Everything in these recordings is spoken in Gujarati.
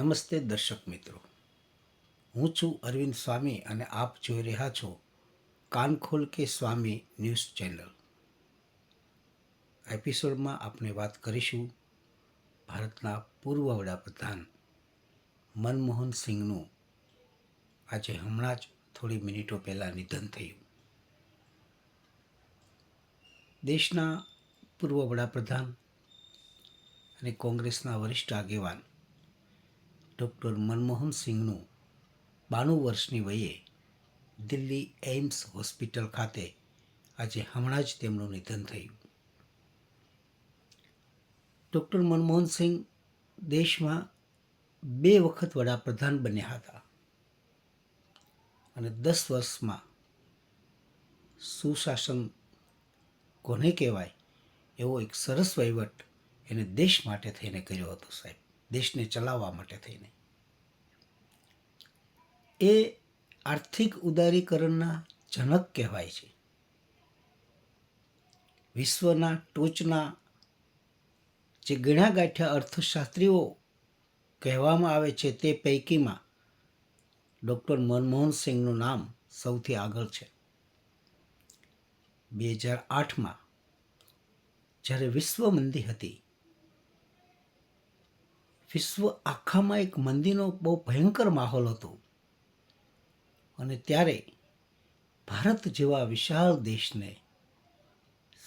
નમસ્તે દર્શક મિત્રો. હું છું અરવિંદ સ્વામી અને આપ જોઈ રહ્યા છો કાનખોલ કે સ્વામી ન્યૂઝ ચેનલ. એપિસોડમાં આપણે વાત કરીશું ભારતના પૂર્વ વડાપ્રધાન મનમોહન સિંહનું. આજે હમણાં જ થોડી મિનિટો પહેલાં નિધન થયું. દેશના પૂર્વ વડાપ્રધાન અને કોંગ્રેસના વરિષ્ઠ આગેવાન ડૉક્ટર મનમોહન સિંહનું બાણું વર્ષની વયે દિલ્હી એઇમ્સ હોસ્પિટલ ખાતે આજે હમણાં જ તેમનું નિધન થયું. ડૉક્ટર મનમોહન સિંહ દેશમાં બે વખત વડાપ્રધાન બન્યા હતા અને દસ વર્ષમાં સુશાસન કોને કહેવાય એવો એક સરસ વહીવટ એને દેશ માટે થઈને કર્યો હતો સાહેબ. દેશને ચલાવવા માટે થઈને. એ આર્થિક ઉદારીકરણના જનક કહેવાય છે. વિશ્વના ટોચના જે ગાંઠ્યા અર્થશાસ્ત્રીઓ કહેવામાં આવે છે તે પૈકીમાં ડૉક્ટર મનમોહન સિંહનું નામ સૌથી આગળ છે. બે હજાર આઠમાં જ્યારે વિશ્વ મંદી હતી વિશ્વ આખામાં એક મંદીનો બહુ ભયંકર માહોલ હતો. અને ત્યારે ભારત જેવા વિશાળ દેશને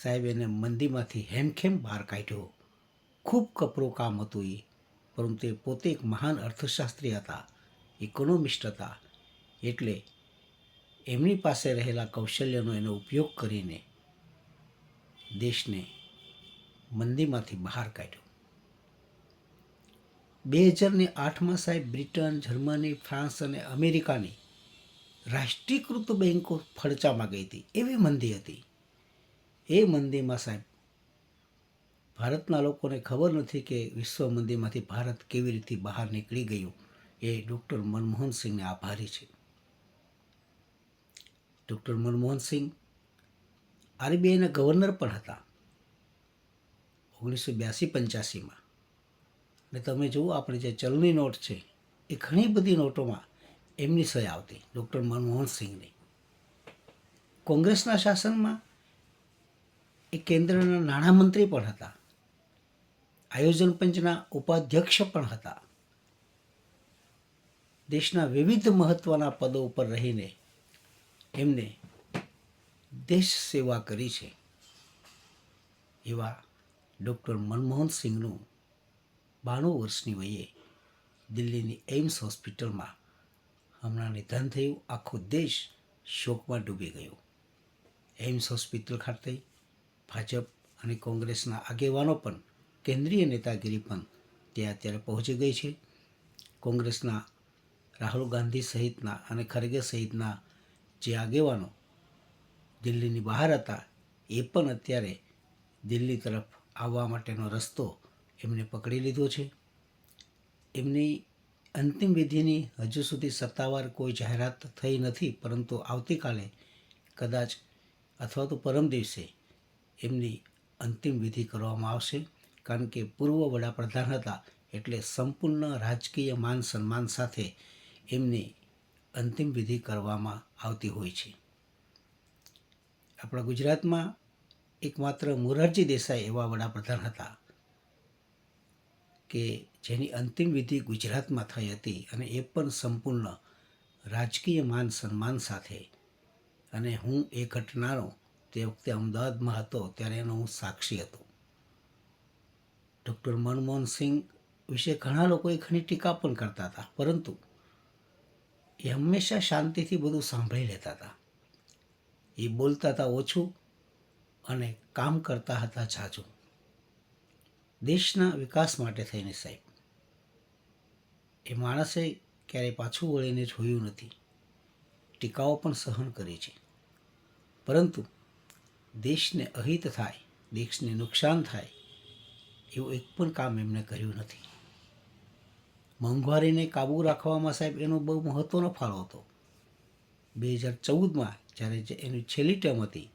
સાહેબ એને મંદીમાંથી હેમખેમ બહાર કાઢ્યો. ખૂબ કપરું કામ હતું એ પરંતુ એ પોતે એક મહાન અર્થશાસ્ત્રી હતા ઇકોનોમિસ્ટ હતા. એટલે એમની પાસે રહેલા કૌશલ્યનો એનો ઉપયોગ કરીને દેશને મંદીમાંથી બહાર કાઢ્યો. બે હજારની આઠમાં સાહેબ બ્રિટન, જર્મની, ફ્રાન્સ અને અમેરિકાની રાષ્ટ્રીયકૃત બેન્કો ફડચામાં ગઈ હતી. એવી મંદી હતી. એ મંદીમાં સાહેબ ભારતના લોકોને ખબર નથી કે વિશ્વ મંદીમાંથી ભારત કેવી રીતે બહાર નીકળી ગયું. એ ડૉક્ટર મનમોહન સિંહને આભારી છે. ડૉક્ટર મનમોહન સિંહ આરબીઆઈના ગવર્નર પણ હતા. ઓગણીસો બ્યાસી પંચ્યાસીમાં. અને તમે જુઓ, આપણે જે ચલની નોટ છે, એ ઘણી બધી નોટોમાં એમની સહી આવતી. ડૉક્ટર મનમોહન સિંહની. કોંગ્રેસના શાસનમાં એ કેન્દ્રના નાણામંત્રી પણ હતા. આયોજન પંચના ઉપાધ્યક્ષ પણ હતા. દેશના વિવિધ મહત્ત્વના પદો ઉપર રહીને એમને દેશ સેવા કરી છે. એવા ડૉક્ટર મનમોહન સિંહનું બાણું વર્ષની વયે દિલ્હીની એઇમ્સ હોસ્પિટલમાં હમણાં નિધન થયું. આખો દેશ શોકમાં ડૂબી ગયો. એઇમ્સ હોસ્પિટલ ખાતે ભાજપ અને કોંગ્રેસના આગેવાનો પણ કેન્દ્રીય નેતાગીરી પણ ત્યાં અત્યારે પહોંચી ગઈ છે. કોંગ્રેસના રાહુલ ગાંધી સહિતના અને ખરગે સહિતના જે આગેવાનો દિલ્હીની બહાર હતા, એ પણ અત્યારે દિલ્હી તરફ આવવા માટેનો રસ્તો એમને પકડી લીધો છે. એમની અંતિમ વિધિની હજુ સુધી સત્તાવાર કોઈ જાહેરાત થઈ નથી, પરંતુ આવતીકાલે કદાચ અથવા તો પરમ દિવસે એમની અંતિમ વિધિ કરવામાં આવશે, કારણ કે પૂર્વ વડાપ્રધાન હતા એટલે સંપૂર્ણ રાજકીય માન સન્માન સાથે એમની અંતિમ વિધિ કરવામાં આવતી હોય છે. આપણા ગુજરાતમાં એકમાત્ર મોરારજી દેસાઈ એવા વડાપ્રધાન હતા. કે જેની અંતિમ વિધિ ગુજરાતમાં થઈ હતી અને એ પણ સંપૂર્ણ રાજકીય માન સન્માન સાથે. અને હું એ ઘટનાનો તે વખતે અમદાવાદમાં હતો ત્યારે એનો હું સાક્ષી હતો. ડૉક્ટર મનમોહન સિંહ વિશે ઘણા લોકોએ ઘણી ટીકા પણ કરતા હતા, પરંતુ એ હંમેશા શાંતિથી બધું સાંભળી લેતા હતા. એ બોલતા હતા ઓછું અને કામ કરતા હતા ઝાઝું. દેશના વિકાસ માટે થઈને સાહેબ. એ માણસે ક્યારેય પાછું વળીને જોયું નથી. ટીકાઓ પણ સહન કરી છે. પરંતુ દેશને અહિત થાય, દેશને નુકસાન થાય, એવું એક પણ કામ એમણે કર્યું નથી. મોંઘવારીને કાબૂ રાખવામાં સાહેબ એનો બહુ મહત્ત્વનો ફાળો હતો. બે હજાર ચૌદમાં જ્યારે એની છેલ્લી ટર્મ હતી,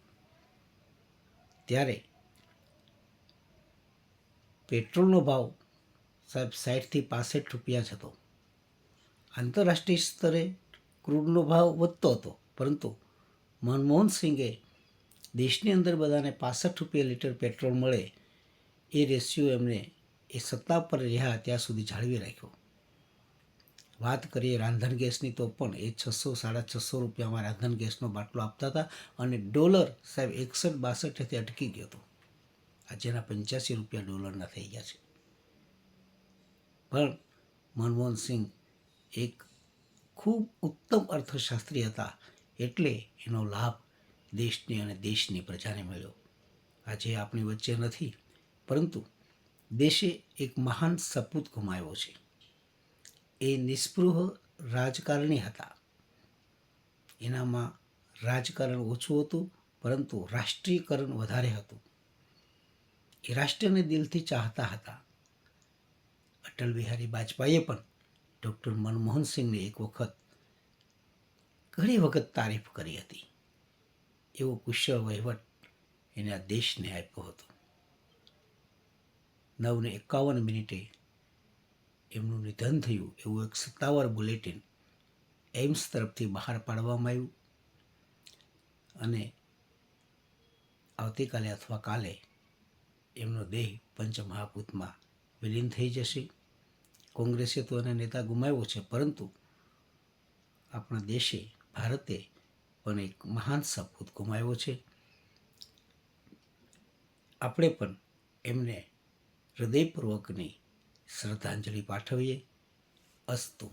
ત્યારે પેટ્રોલનો ભાવ સાહેબ સાઠથી પાસઠ રૂપિયા જ હતો. આંતરરાષ્ટ્રીય સ્તરે ક્રૂડનો ભાવ વધતો હતો, પરંતુ મનમોહન સિંઘે દેશની અંદર બધાને પાસઠ રૂપિયા લીટર પેટ્રોલ મળે એ રેશિયો એમને એ સત્તા પર રહ્યા ત્યાં સુધી જાળવી રાખ્યો. વાત કરીએ રાંધણ ગેસની તો પણ એ છસો, સાડા છસો રૂપિયામાં રાંધણ ગેસનો બાટલો આપતા હતા અને ડોલર સાહેબ એકસઠ બાસઠેથી અટકી ગયો હતો. આજેના પંચ્યાસી રૂપિયા ડોલરના થઈ ગયા છે. પણ મનમોહન સિંહ એક ખૂબ ઉત્તમ અર્થશાસ્ત્રી હતા એટલે એનો લાભ દેશની અને દેશની પ્રજાને મળ્યો. આજે આપણી વચ્ચે નથી, પરંતુ દેશે એક મહાન સપૂત ગુમાવ્યો છે. એ નિસ્પૃહ રાજકારણી હતા. એનામાં રાજકારણ ઓછું હતું, પરંતુ રાષ્ટ્રીયકરણ વધારે હતું. એ રાષ્ટ્રને દિલથી ચાહતા હતા. અટલ બિહારી વાજપેયીએ પણ ડૉક્ટર મનમોહન સિંહને એક વખત, ઘણી વખત તારીફ કરી હતી. એવો કુશળ વહીવટ એને આ દેશને આપ્યો હતો. નવને એકાવન મિનિટે એમનું નિધન થયું એવું એક સત્તાવાર બુલેટિન એમ્સ તરફથી બહાર પાડવામાં આવ્યું. અને આવતીકાલે અથવા કાલે એમનો દેહ પંચમહાભૂતમાં વિલીન થઈ જશે. કોંગ્રેસે તો એને નેતા ગુમાવ્યો છે, પરંતુ આપણા દેશે, ભારતે પણ એક મહાન સપૂત ગુમાવ્યો છે. આપણે પણ એમને હૃદયપૂર્વકની શ્રદ્ધાંજલિ પાઠવીએ. અસ્તુ.